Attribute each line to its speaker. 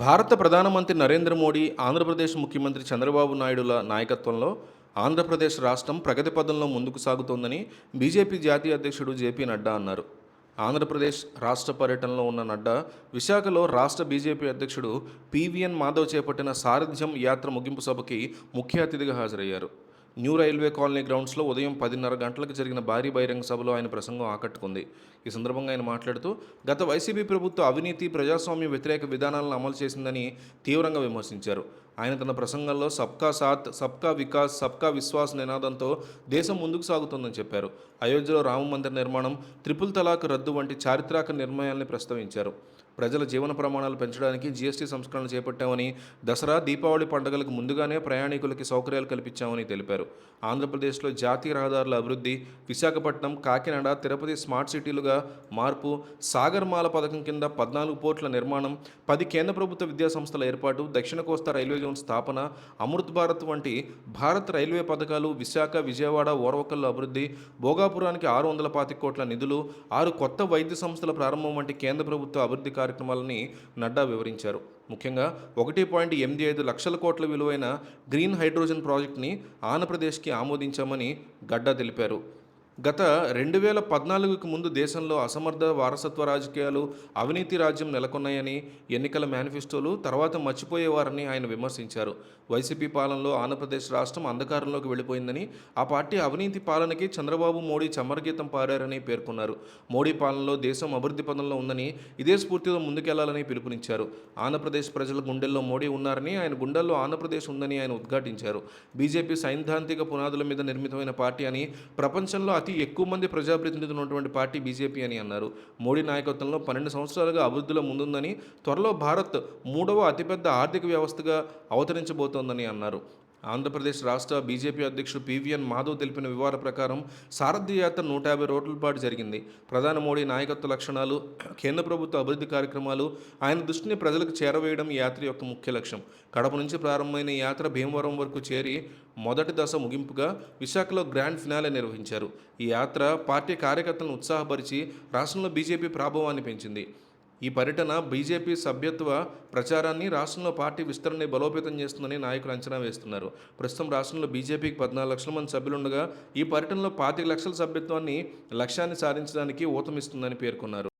Speaker 1: భారత ప్రధానమంత్రి నరేంద్ర మోడీ ఆంధ్రప్రదేశ్ ముఖ్యమంత్రి చంద్రబాబు నాయుడుల నాయకత్వంలో ఆంధ్రప్రదేశ్ రాష్ట్రం ప్రగతి పదంలో ముందుకు సాగుతోందని బీజేపీ జాతీయ అధ్యక్షుడు జేపీ నడ్డా అన్నారు. ఆంధ్రప్రదేశ్ రాష్ట్ర పర్యటనలో ఉన్న నడ్డా విశాఖలో రాష్ట్ర బీజేపీ అధ్యక్షుడు పివిఎన్ మాధవ్ చేపట్టిన సారథ్యం యాత్ర ముగింపు సభకి ముఖ్య అతిథిగా హాజరయ్యారు. న్యూ రైల్వే కాలనీ గ్రౌండ్స్లో ఉదయం పదిన్నర గంటలకు జరిగిన భారీ బహిరంగ సభలో ఆయన ప్రసంగం ఆకట్టుకుంది. ఈ సందర్భంగా ఆయన మాట్లాడుతూ గత వైసీపీ ప్రభుత్వ అవినీతి ప్రజాస్వామ్య వ్యతిరేక విధానాలను అమలు చేసిందని తీవ్రంగా విమర్శించారు. ఆయన తన ప్రసంగంలో సబ్కా సాత్ సబ్కా వికాస్ సబ్కా విశ్వాస్ నినాదంతో దేశం ముందుకు సాగుతోందని చెప్పారు. అయోధ్యలో రామ మందిర నిర్మాణం త్రిపుల్ తలాక్ రద్దు వంటి చారిత్రక నిర్ణయాల్ని ప్రస్తావించారు. ప్రజల జీవన ప్రమాణాలు పెంచడానికి జీఎస్టీ సంస్కరణలు చేపట్టామని దసరా దీపావళి పండుగలకు ముందుగానే ప్రయాణికులకి సౌకర్యాలు కల్పించామని తెలిపారు. ఆంధ్రప్రదేశ్లో జాతీయ రహదారుల అభివృద్ధి విశాఖపట్నం కాకినాడ తిరుపతి స్మార్ట్ సిటీలుగా మార్పు సాగర్మాల పథకం కింద పద్నాలుగు పోర్టుల నిర్మాణం పది కేంద్ర ప్రభుత్వ విద్యా సంస్థల ఏర్పాటు దక్షిణ కోస్తా రైల్వే జోన్ స్థాపన అమృత్ భారత్ వంటి భారత్ రైల్వే పథకాలు విశాఖ విజయవాడ ఓర్వకల్లు అభివృద్ధి భోగాపురానికి ఆరు వందల పాతిక కోట్ల నిధులు ఆరు కొత్త వైద్య సంస్థల ప్రారంభం వంటి కేంద్ర ప్రభుత్వ అభివృద్ధి కార్యక్రమాలని నడ్డా వివరించారు. ముఖ్యంగా ఒకటి పాయింట్ ఎనిమిది ఐదు లక్షల కోట్ల విలువైన గ్రీన్ హైడ్రోజన్ ప్రాజెక్ట్ని ఆంధ్రప్రదేశ్కి ఆమోదించామని గడ్డా తెలిపారు. గత రెండు వేల పద్నాలుగుకి ముందు దేశంలో అసమర్థ వారసత్వ రాజకీయాలు అవినీతి రాజ్యం నెలకొన్నాయని ఎన్నికల మేనిఫెస్టోలు తర్వాత మర్చిపోయేవారని ఆయన విమర్శించారు. వైసీపీ పాలనలో ఆంధ్రప్రదేశ్ రాష్ట్రం అంధకారంలోకి వెళ్ళిపోయిందని ఆ పార్టీ అవినీతి పాలనకి చంద్రబాబు మోడీ చమరగీతం పాడారని పేర్కొన్నారు. మోడీ పాలనలో దేశం అభివృద్ధి పదంలో ఉందని ఇదే స్ఫూర్తితో ముందుకెళ్ళాలని పిలుపునిచ్చారు. ఆంధ్రప్రదేశ్ ప్రజల గుండెల్లో మోడీ ఉన్నారని ఆయన గుండెల్లో ఆంధ్రప్రదేశ్ ఉందని ఆయన ఉద్ఘాటించారు. బీజేపీ సైద్ధాంతిక పునాదుల మీద నిర్మితమైన పార్టీ అని ప్రపంచంలో అతి ఎక్కువ మంది ప్రజాప్రతినిధులు ఉన్నటువంటి పార్టీ బీజేపీ అని అన్నారు. మోడీ నాయకత్వంలో పన్నెండు సంవత్సరాలుగా అభివృద్ధిలో ముందుందని త్వరలో భారత్ మూడవ అతిపెద్ద ఆర్థిక వ్యవస్థగా అవతరించబోతోందని అన్నారు. ఆంధ్రప్రదేశ్ రాష్ట్ర బీజేపీ అధ్యక్షుడు పివిఎన్ మాధవ్ తెలిపిన వివరాల ప్రకారం సారథ్య యాత్ర నూట యాభై రోజుల పాటు జరిగింది. ప్రధాని మోడీ నాయకత్వ లక్షణాలు కేంద్ర ప్రభుత్వ అభివృద్ధి కార్యక్రమాలు ఆయన దృష్టిని ప్రజలకు చేరవేయడం ఈ యాత్ర యొక్క ముఖ్య లక్ష్యం. కడప నుంచి ప్రారంభమైన ఈ యాత్ర భీమవరం వరకు చేరి మొదటి దశ ముగింపుగా విశాఖలో గ్రాండ్ ఫినాలే నిర్వహించారు. ఈ యాత్ర పార్టీ కార్యకర్తలను ఉత్సాహపరిచి రాష్ట్రంలో బీజేపీ ప్రాభవాన్ని పెంచింది. ఈ పర్యటన బీజేపీ సభ్యత్వ ప్రచారాన్ని రాష్ట్రంలో పార్టీ విస్తరణని బలోపేతం చేస్తుందని నాయకులు అంచనా వేస్తున్నారు. ప్రస్తుతం రాష్ట్రంలో బీజేపీకి పద్నాలుగు లక్షల మంది సభ్యులుండగా ఈ పర్యటనలో పాతిక లక్షల సభ్యత్వాన్ని లక్ష్యాన్ని సాధించడానికి ఊతమిస్తుందని పేర్కొన్నారు.